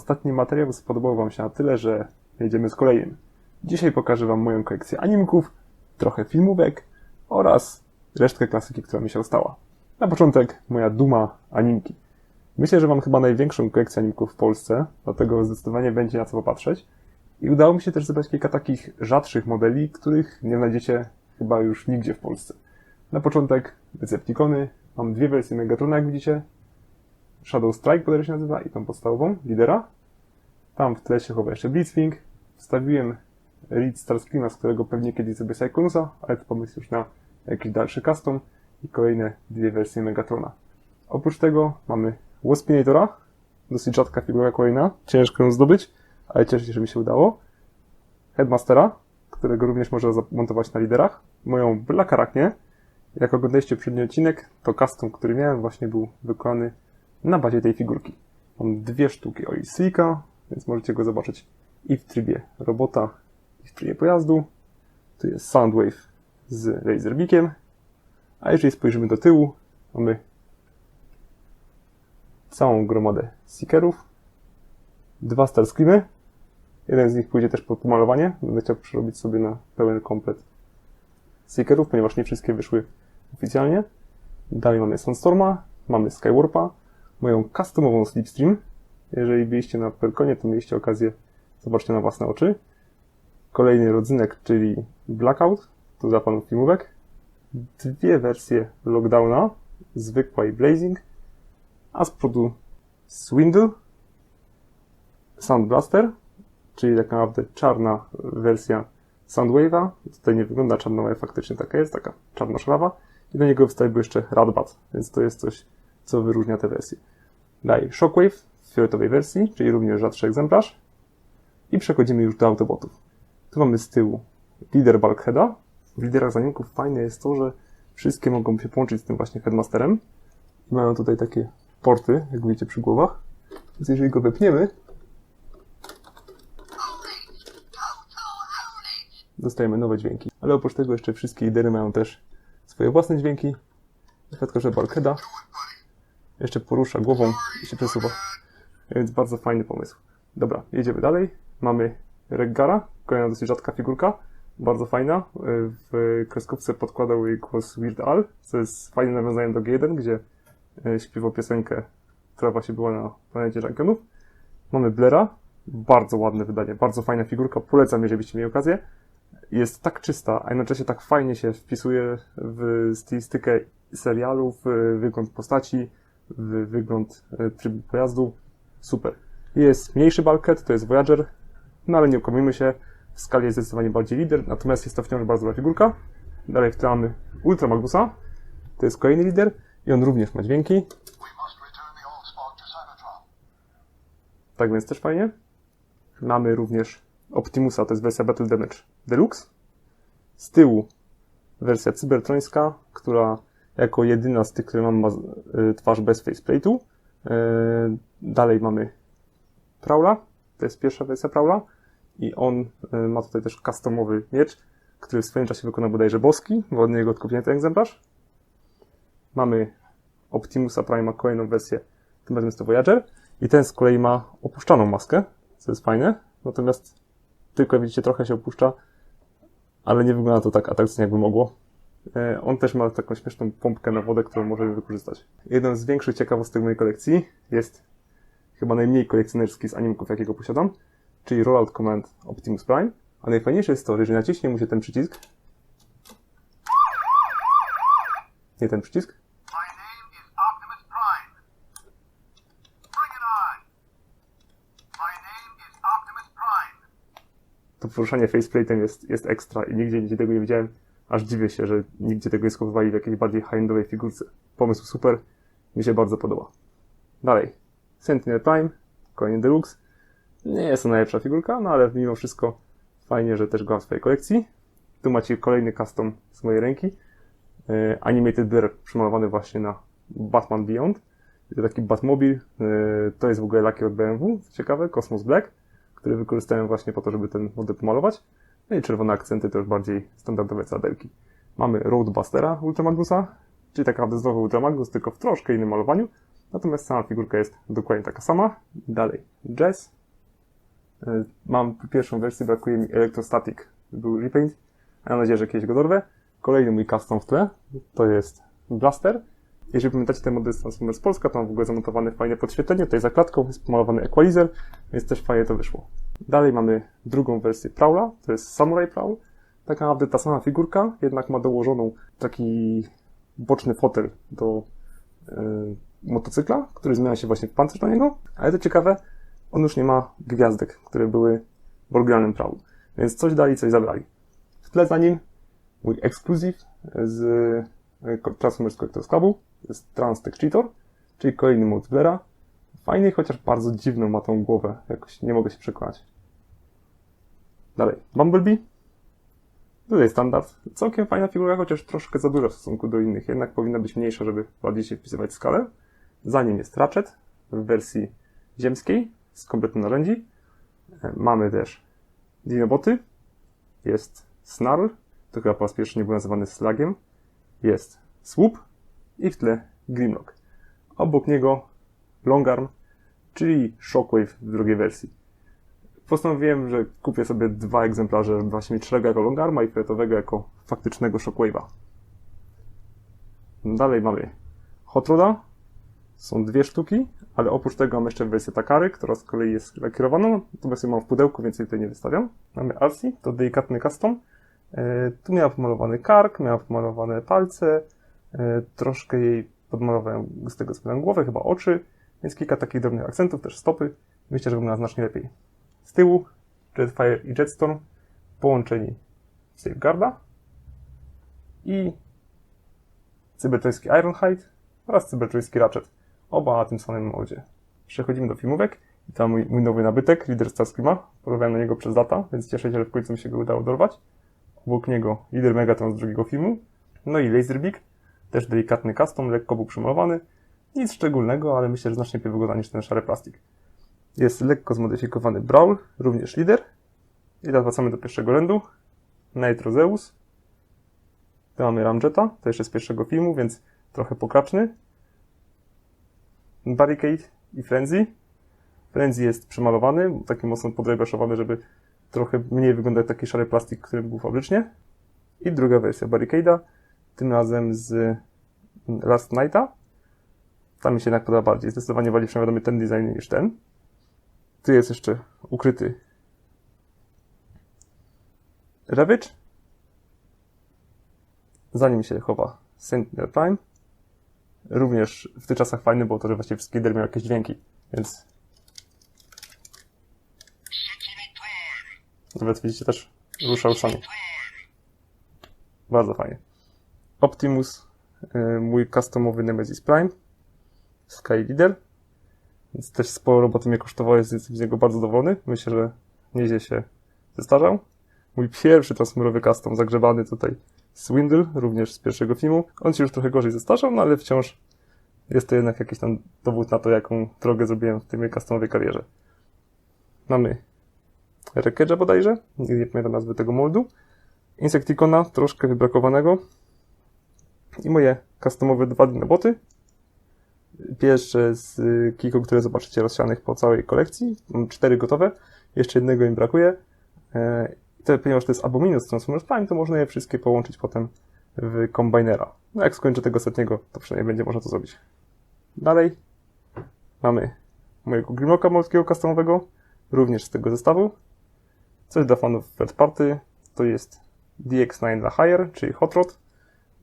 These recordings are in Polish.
Ostatni materiał spodobał Wam się na tyle, że jedziemy z kolejnym. Dzisiaj pokażę Wam moją kolekcję animków, trochę filmówek oraz resztkę klasyki, która mi się ostała. Na początek moja duma animki. Myślę, że mam chyba największą kolekcję animków w Polsce, dlatego zdecydowanie będzie na co popatrzeć. I udało mi się też zebrać kilka takich rzadszych modeli, których nie znajdziecie chyba już nigdzie w Polsce. Na początek Decepticony. Mam dwie wersje Megatrona, jak widzicie. Shadow Strike bodajże się nazywa i tą podstawową, lidera. Tam w tle się chowa jeszcze Blitzwing. Wstawiłem Reed Starscreama, z którego pewnie kiedyś sobie Cyclonusa, ale to pomysł już na jakiś dalszy custom i kolejne dwie wersje Megatrona. Oprócz tego mamy Waspinatora, dosyć rzadka figura kolejna, ciężko ją zdobyć, ale cieszę się, że mi się udało. Headmastera, którego również można zamontować na liderach. Moją Black Arachnię. Jak oglądaliście przedni odcinek, to custom, który miałem, właśnie był wykonany na bazie tej figurki. Mam dwie sztuki Olisika, więc możecie go zobaczyć i w trybie robota, i w trybie pojazdu. Tu jest Soundwave z Razorbeakiem. A jeżeli spojrzymy do tyłu, mamy całą gromadę Seekerów, dwa Starscreamy. Jeden z nich pójdzie też pod pomalowanie. Będę chciał przerobić sobie na pełen komplet Seekerów, ponieważ nie wszystkie wyszły oficjalnie. Dalej mamy Sunstorma, mamy Skywarpa, moją customową Slipstream. Jeżeli byliście na Perkonie, to mieliście okazję zobaczyć na własne oczy. Kolejny rodzynek, czyli Blackout, tu za panów filmówek. Dwie wersje Lockdowna, zwykła i Blazing, a z przodu Swindle, Sound Blaster, czyli tak naprawdę czarna wersja Soundwave'a. Tutaj nie wygląda czarna, ale faktycznie taka jest, taka czarno-szarawa. I do niego wstawił jeszcze Radbat, więc to jest coś, co wyróżnia te wersje. Dalej Shockwave w fioletowej wersji, czyli również rzadszy egzemplarz. I przechodzimy już do Autobotów. Tu mamy z tyłu lider Bulkheada. W liderach zaników fajne jest to, że wszystkie mogą się połączyć z tym właśnie Headmasterem. Mają tutaj takie porty, jak widzicie przy głowach. Więc jeżeli go wepniemy, dostajemy nowe dźwięki. Ale oprócz tego jeszcze wszystkie lidery mają też swoje własne dźwięki. Na przykład, że Bulkheada jeszcze porusza głową i się przesuwa. Więc bardzo fajny pomysł. Dobra, jedziemy dalej. Mamy Reggara, kolejna dosyć rzadka figurka. Bardzo fajna. W kreskówce podkładał jej głos Weird Al, co jest fajnym nawiązaniem do G1, gdzie e, śpiewał piosenkę, która właśnie była na planecie Junkenów. Mamy Blera, bardzo ładne wydanie, bardzo fajna figurka, polecam, jeżeli byście mieli okazję. Jest tak czysta, a jednocześnie tak fajnie się wpisuje w stylistykę serialu, w wygląd postaci, wygląd e, trybu pojazdu. Super. Jest mniejszy bulkhead, to jest Voyager, no ale nie okłamujmy się, w skali jest zdecydowanie bardziej lider, natomiast jest to wciąż bardzo dobra figurka. Dalej w tle mamy Ultra Magnusa, to jest kolejny lider i on również ma dźwięki, tak więc też fajnie. Mamy również Optimusa, to jest wersja Battle Damage Deluxe. Z tyłu wersja cybertrońska, która jako jedyna z tych, które mam, ma y, twarz bez faceplate'u. Y, Dalej mamy Prowla, to jest pierwsza wersja Prowla i on y, ma tutaj też customowy miecz, który w swoim czasie wykonał bodajże Boski, bo od niego odkupiłem ten egzemplarz. Mamy Optimusa Prima, kolejną wersję, tym razem jest to Voyager i ten z kolei ma opuszczaną maskę, co jest fajne, natomiast tylko widzicie trochę się opuszcza, ale nie wygląda to tak atrakcyjnie jakby mogło. E, On też ma taką śmieszną pompkę na wodę, którą możemy wykorzystać. Jedną z większych ciekawostek mojej kolekcji jest chyba najmniej kolekcjonerski z animków, jakiego posiadam, czyli Rollout Command Optimus Prime. A najfajniejsze jest to, że jeżeli naciśnie mu się ten przycisk, nie ten przycisk, to poruszanie faceplate'em jest, jest ekstra i nigdzie, nigdzie tego nie widziałem. Aż dziwię się, że nigdzie tego nie skopowali w jakiejś bardziej high-endowej figurce. Pomysł super, mi się bardzo podoba. Dalej. Sentinel Prime, kolejny deluxe. Nie jest to najlepsza figurka, no ale mimo wszystko fajnie, że też go mam w swojej kolekcji. Tu macie kolejny custom z mojej ręki. E, Animated Blur przymalowany właśnie na Batman Beyond. To taki Batmobil. E, To jest w ogóle laki od BMW, ciekawe, Cosmos Black który wykorzystałem właśnie po to, żeby ten model pomalować. No i czerwone akcenty to już bardziej standardowe cadelki. Mamy Roadbustera Ultramagnusa, czyli tak naprawdę znowu Ultramagnus, tylko w troszkę innym malowaniu. Natomiast sama figurka jest dokładnie taka sama. Dalej, Jazz. Y, Mam pierwszą wersję, brakuje mi Electrostatic. Był repaint. Mam nadzieję, że kiedyś go dorwę. Kolejny mój custom w tle to jest Blaster. Jeżeli pamiętacie ten model z Transformers Polska, to mam w ogóle zanotowane fajne podświetlenie. Tutaj za klatką jest pomalowany equalizer, więc też fajnie to wyszło. Dalej mamy drugą wersję Prowla, to jest Samurai Prowl. Tak naprawdę ta sama figurka, jednak ma dołożoną taki boczny fotel do yy, motocykla, który zmienia się właśnie w pancerz do niego. Ale to ciekawe, on już nie ma gwiazdek, które były w oryginalnym Prowlu. Więc coś dali, coś zabrali. W tle za nim mój ekskluzyw z y, Transformers Collectors Clubu. Jest Trans Tech Cheater, czyli kolejny mod Blera. Fajny, chociaż bardzo dziwną ma tą głowę. Jakoś nie mogę się przekonać. Dalej, Bumblebee. Tutaj standard. Całkiem fajna figura, chociaż troszkę za duża w stosunku do innych. Jednak powinna być mniejsza, żeby bardziej się wpisywać w skalę. Za nim jest Ratchet w wersji ziemskiej z kompletnym narzędzi. E, Mamy też Dinoboty. Jest Snarl. To chyba po raz pierwszy nie był nazywany Slagiem. Jest Swoop i w tle Grimlock. Obok niego Longarm, czyli Shockwave w drugiej wersji. Postanowiłem, że kupię sobie dwa egzemplarze, właśnie mieć szarego jako Longarma i fioletowego jako faktycznego Shockwave'a. Dalej mamy Hot Roda. Są dwie sztuki, ale oprócz tego mam jeszcze wersję Takary, która z kolei jest lakierowaną. Tu wersję mam w pudełku, więc jej tutaj nie wystawiam. Mamy Arsi, to delikatny custom. E, Tu miała pomalowany kark, miała pomalowane palce, e, troszkę jej podmalowałem z tego co głowę, chyba oczy, więc kilka takich drobnych akcentów, też stopy. Myślę, że wygląda znacznie lepiej. Z tyłu Jetfire i Jetstorm połączeni Safeguarda i cybertroński Ironhide oraz cybertroński Ratchet. Oba na tym samym modzie. Przechodzimy do filmówek i tam mój, mój nowy nabytek, lider Starscreama. Porowałem na niego przez lata, więc cieszę się, że w końcu mi się go udało dorwać. Obok niego lider Megatron z drugiego filmu. No i Laserbeak, też delikatny custom, lekko był przymalowany. Nic szczególnego, ale myślę, że znacznie lepiej wygląda niż ten szary plastik. Jest lekko zmodyfikowany Brawl, również lider. I teraz wracamy do pierwszego rzędu. Nitro Zeus. Tu mamy Ramjeta, to jeszcze z pierwszego filmu, więc trochę pokraczny. Barricade i Frenzy. Frenzy jest przemalowany, taki mocno podrębeszowany, żeby trochę mniej wyglądać taki szary plastik, który był fabrycznie. I druga wersja Barricade'a, tym razem z Last Nighta. Tam mi się jednak podoba bardziej. Zdecydowanie bardziej przewiadomy ten design niż ten. Tu jest jeszcze ukryty Ravage. Za nim się chowa Sentinel Prime. Również w tych czasach fajny było to, że właściwie wszystkie lidery miały jakieś dźwięki, więc nawet widzicie też rusza uszami. Bardzo fajnie. Optimus, y, mój customowy Nemesis Prime, Sky Leader, więc też sporo roboty mnie kosztowało, jest z niego bardzo zadowolony. Myślę, że nieźle się zestarzał. Mój pierwszy transmerowy custom zagrzebany tutaj Swindle, również z pierwszego filmu. On się już trochę gorzej zestarzał, no ale wciąż jest to jednak jakiś tam dowód na to, jaką drogę zrobiłem w tej mojej customowej karierze. Mamy Wreckage'a bodajże, nie, nie pamiętam nazwy tego moldu. Insecticona, troszkę wybrakowanego. I moje customowe dwa dinoboty. Pierwsze z y, kilku, które zobaczycie rozsianych po całej kolekcji. Mam cztery gotowe. Jeszcze jednego im brakuje. E, to, ponieważ to jest Abominus Transformers Prime, to można je wszystkie połączyć potem w kombajnera. No jak skończę tego ostatniego, to przynajmniej będzie można to zrobić. Dalej mamy mojego Grimlocka morskiego customowego, również z tego zestawu. Coś dla fanów third party, to jest DX9 dla Hire, czyli Hot Rod.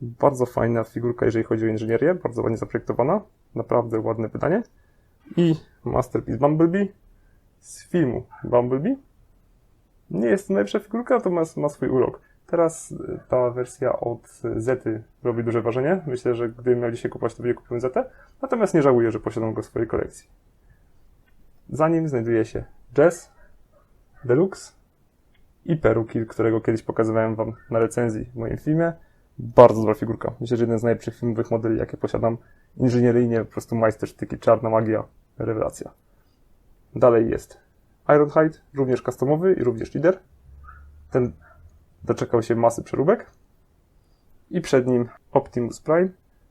Bardzo fajna figurka, jeżeli chodzi o inżynierię, bardzo ładnie zaprojektowana. Naprawdę ładne wydanie. I Masterpiece Bumblebee z filmu Bumblebee. Nie jest to najlepsza figurka, natomiast ma swój urok. Teraz y, ta wersja od Zety robi duże wrażenie. Myślę, że gdybym miał dzisiaj kupować, to by kupiłem Zetę. Natomiast nie żałuję, że posiadam go w swojej kolekcji. Za nim znajduje się Jazz, Deluxe i Peruki, którego kiedyś pokazywałem Wam na recenzji w moim filmie. Bardzo dobra figurka. Myślę, że jeden z najlepszych filmowych modeli, jakie posiadam. Inżynieryjnie, po prostu majstersztyki, czarna magia, rewelacja. Dalej jest Ironhide, również customowy i również lider. Ten doczekał się masy przeróbek. I przed nim Optimus Prime,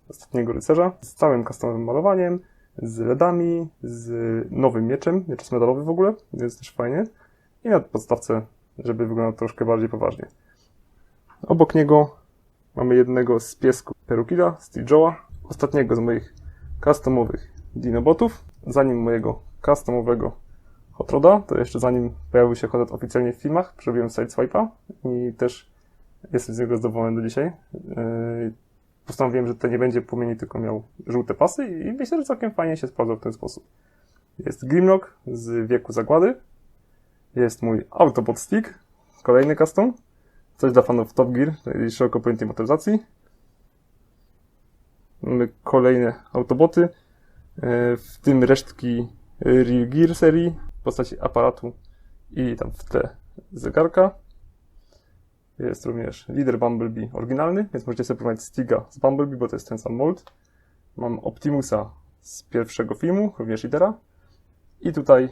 ostatniego rycerza, z całym customowym malowaniem, z LEDami, z nowym mieczem, miecz jest medalowy w ogóle, więc też fajnie. I na podstawce, żeby wyglądał troszkę bardziej poważnie. Obok niego mamy jednego z piesków Perukida, Steel Joe'a, ostatniego z moich customowych Dinobotów. Zanim mojego customowego Hot Roda, to jeszcze zanim pojawił się Hot Rod oficjalnie w filmach, przerobiłem Sideswipe'a i też jestem z niego zadowolony do dzisiaj. Yy, Postanowiłem, że to nie będzie płomieni, tylko miał żółte pasy i myślę, że całkiem fajnie się sprawdzał w ten sposób. Jest Grimlock z wieku zagłady. Jest mój Autobot Stick, kolejny custom. Coś dla fanów Top Gear, czyli szeroko pojętej motoryzacji. Mamy kolejne Autoboty, e, w tym resztki Real Gear serii w postaci aparatu i tam w tle zegarka. Jest również lider Bumblebee oryginalny, więc możecie sobie porównać Stiga z Bumblebee, bo to jest ten sam mold. Mam Optimusa z pierwszego filmu, również lidera. I tutaj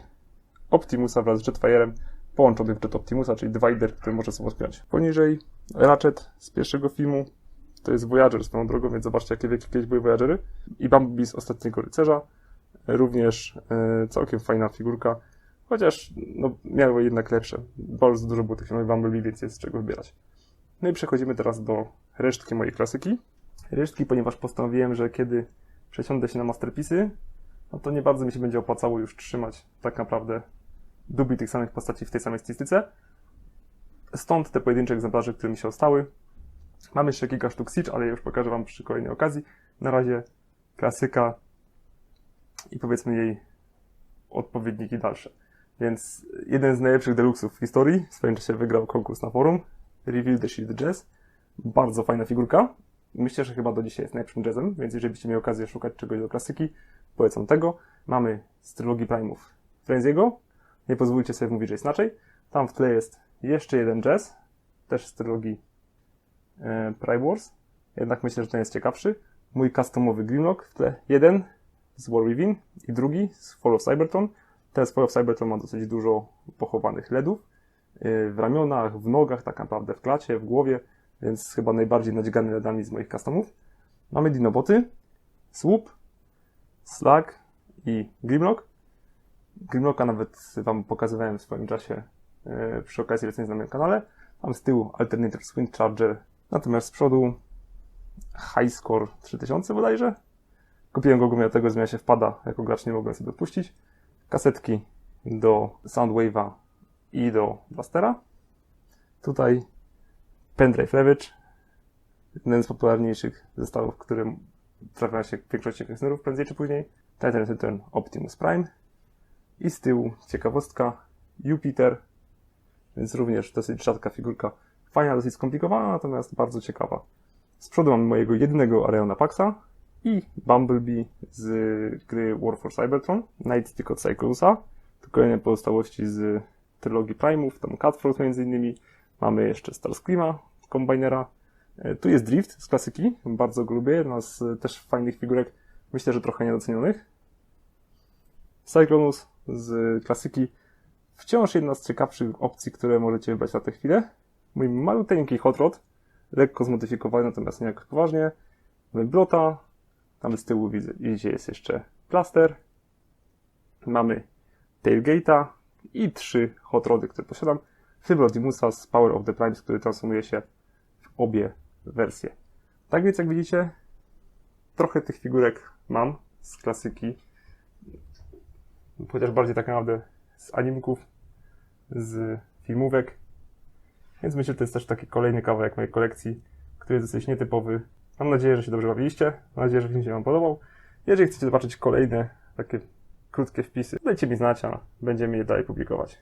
Optimusa wraz z Jetfire'em połączony w Jet Optimusa, czyli Divider, który może sobie wspierać. Poniżej Ratchet z pierwszego filmu. To jest Voyager swoją drogą, więc zobaczcie, jakie wielkie kiedyś były Voyagery. I Bumblebee z Ostatniego Rycerza. Również e, całkiem fajna figurka. Chociaż no, miały jednak lepsze. Bardzo dużo było tych filmów Bumblebee, więc jest z czego wybierać. No i przechodzimy teraz do resztki mojej klasyki. Resztki, ponieważ postanowiłem, że kiedy przesiądę się na Masterpiece'y, no to nie bardzo mi się będzie opłacało już trzymać tak naprawdę dubli tych samych postaci w tej samej stylistyce. Stąd te pojedyncze egzemplarze, które mi się ostały. Mam jeszcze kilka sztuk Siege, ale już pokażę Wam przy kolejnej okazji. Na razie klasyka i powiedzmy jej odpowiedniki dalsze. Więc jeden z najlepszych deluxów w historii. W swoim czasie wygrał konkurs na forum. Reveal the Shield Jazz. Bardzo fajna figurka. Myślę, że chyba do dzisiaj jest najlepszym jazzem, więc jeżeli byście mieli okazję szukać czegoś do klasyki, polecam tego. Mamy z trylogii Prime'ów Frenziego. Nie pozwólcie sobie mówić, że jest inaczej. Tam w tle jest jeszcze jeden jazz, też z trylogii e, Prime Wars. Jednak myślę, że ten jest ciekawszy. Mój customowy Grimlock w tle jeden z War Within i drugi z Fall of Cybertron. Ten z Fall of Cybertron ma dosyć dużo pochowanych LEDów yy, w ramionach, w nogach, tak naprawdę w klacie, w głowie, więc chyba najbardziej nadzigany LEDami z moich customów. Mamy Dinoboty, Swoop, Slag i Grimlock. Grimlocka nawet Wam pokazywałem w swoim czasie yy, przy okazji recenzji na moim kanale. Mam z tyłu Alternator Swing Charger, natomiast z przodu High Score 3000 bodajże. Kupiłem go głównie dlatego, że miał się wpada, jako gracz nie mogłem sobie odpuścić. Kasetki do Soundwave'a i do Blastera. Tutaj pendrive Ravage, jeden z popularniejszych zestawów, który trafia się w większości kolekcjonerów prędzej czy później. Titan Return Optimus Prime. I z tyłu ciekawostka Jupiter, więc również dosyć rzadka figurka. Fajna, dosyć skomplikowana, natomiast bardzo ciekawa. Z przodu mam mojego jedynego Areona Paxa i Bumblebee z gry War for Cybertron, Nightstick od Cyclusa. To kolejne pozostałości z trylogii Prime'ów, tam Cutthroat między innymi. Mamy jeszcze Starscreama, Combinera. E, Tu jest Drift z klasyki, bardzo go lubię, jedna z też fajnych figurek, myślę, że trochę niedocenionych. Cyclonus z klasyki, wciąż jedna z ciekawszych opcji, które możecie wybrać na tę chwilę. Mój maluteńki Hot Rod, lekko zmodyfikowany, natomiast nie jakoś poważnie. Mamy Blota, tam z tyłu widzicie jest jeszcze Plaster. Mamy Tailgate'a i trzy Hot Rody, które posiadam. W tym Rodimusa z Power of the Primes, który transformuje się w obie wersje. Tak więc jak widzicie, trochę tych figurek mam z klasyki. Chociaż bardziej tak naprawdę z animków, z filmówek. Więc myślę, że to jest też taki kolejny kawałek mojej kolekcji, który jest dosyć nietypowy. Mam nadzieję, że się dobrze bawiliście. Mam nadzieję, że film się Wam podobał. Jeżeli chcecie zobaczyć kolejne takie krótkie wpisy, dajcie mi znać, a będziemy je dalej publikować.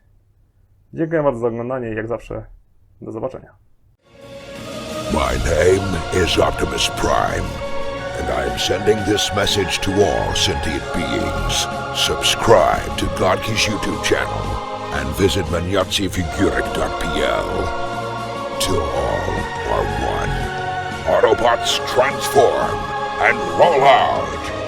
Dziękuję bardzo za oglądanie i jak zawsze do zobaczenia. My name is Optimus Prime, and I am sending this message to all sentient beings. Subscribe to Godki's YouTube channel and visit manyatsifiguric.pl. Till all are one. Autobots transform and roll out!